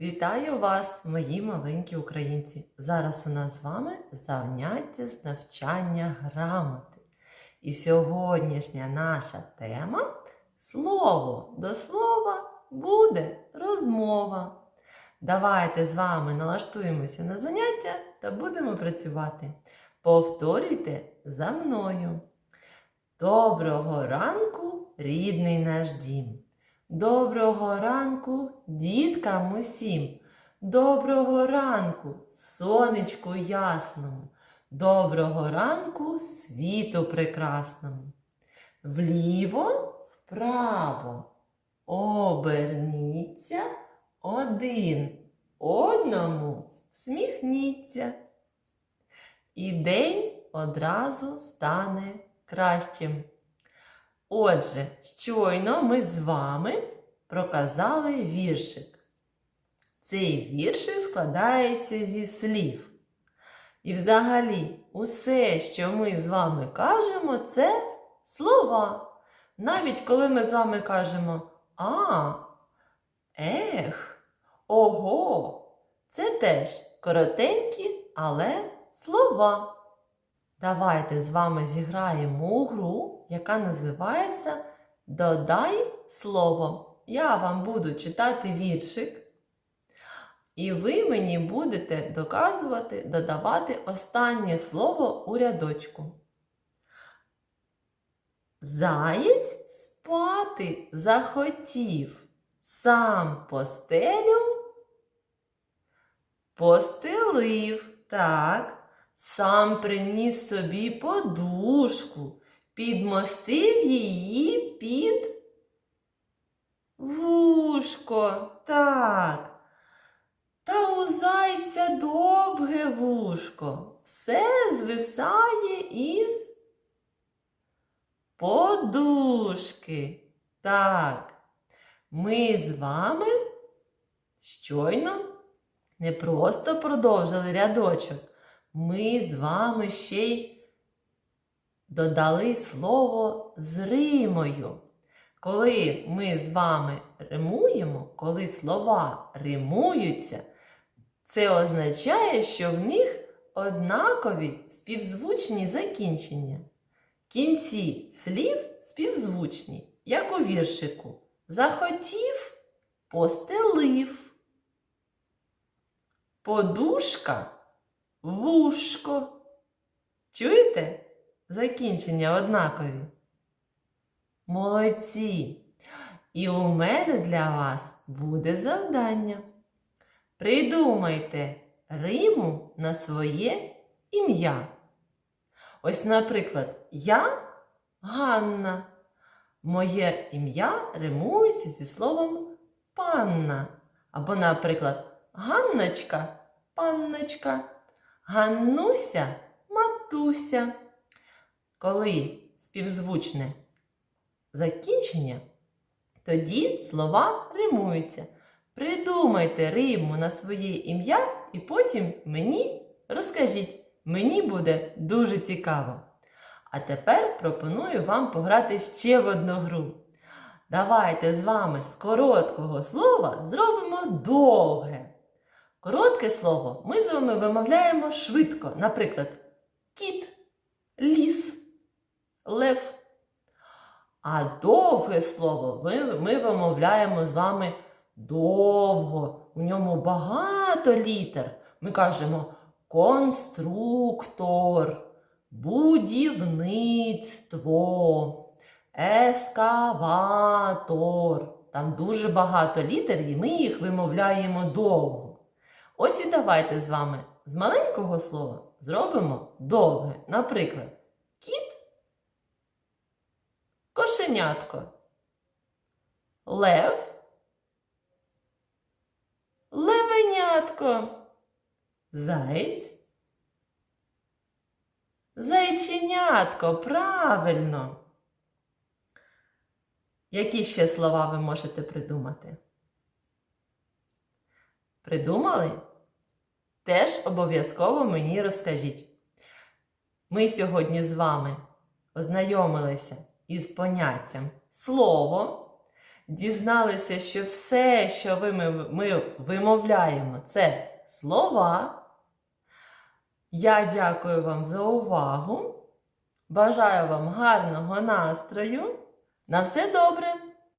Вітаю вас, мої маленькі українці! Зараз у нас з вами заняття з навчання грамоти. І сьогоднішня наша тема слово до слова буде розмова. Давайте з вами налаштуємося на заняття та будемо працювати. Повторюйте за мною. Доброго ранку, рідний наш дім! Доброго ранку, діткам усім. Доброго ранку, сонечку ясному. Доброго ранку, світу прекрасному. Вліво, вправо. Оберніться один одному всміхніться. І день одразу стане кращим. Отже, щойно ми з вами проказали віршик. Цей віршик складається зі слів. І взагалі, усе, що ми з вами кажемо, це слова. Навіть коли ми з вами кажемо А, ех, ого, це теж коротенькі, але слова. Давайте з вами зіграємо гру, яка називається Додай слово. Я вам буду читати віршик, і ви мені будете доказувати, додавати останнє слово у рядочку. Заєць спати захотів, сам постелю постелив. Так. Сам приніс собі подушку, підмостив її під вушко. Так. Та у зайця довге вушко. Все звисає із подушки. Так. Ми з вами щойно не просто продовжили рядочок ми з вами ще й додали слово з римою. Коли ми з вами римуємо, коли слова римуються, це означає, що в них однакові співзвучні закінчення. Кінці слів співзвучні, як у віршику. Захотів, постелив. Подушка вушко. Чуєте? Закінчення однакові. Молодці! І у мене для вас буде завдання. Придумайте Риму на своє ім'я. Ось, наприклад, я Ганна. Моє ім'я римується зі словом панна. Або, наприклад, Ганночка, панночка. Ганнуся, матуся. Коли співзвучне закінчення, тоді слова римуються. Придумайте риму на своє ім'я і потім мені розкажіть. Мені буде дуже цікаво. А тепер пропоную вам пограти ще в одну гру. Давайте з вами з короткого слова зробимо довге. Коротке слово ми з вами вимовляємо швидко. Наприклад, кіт, ліс, лев. А довге слово ми вимовляємо з вами довго. У ньому багато літер. Ми кажемо конструктор, будівництво, ескаватор. Там дуже багато літер, і ми їх вимовляємо довго. Ось і давайте з вами з маленького слова зробимо довге. Наприклад, кіт, кошенятко, лев, левенятко, заєць, зайченятко, правильно. Які ще слова ви можете придумати? Придумали? Теж обов'язково мені розкажіть. Ми сьогодні з вами ознайомилися із поняттям слово, дізналися, що все, що ми, ми вимовляємо, це слова. Я дякую вам за увагу. Бажаю вам гарного настрою. На все добре!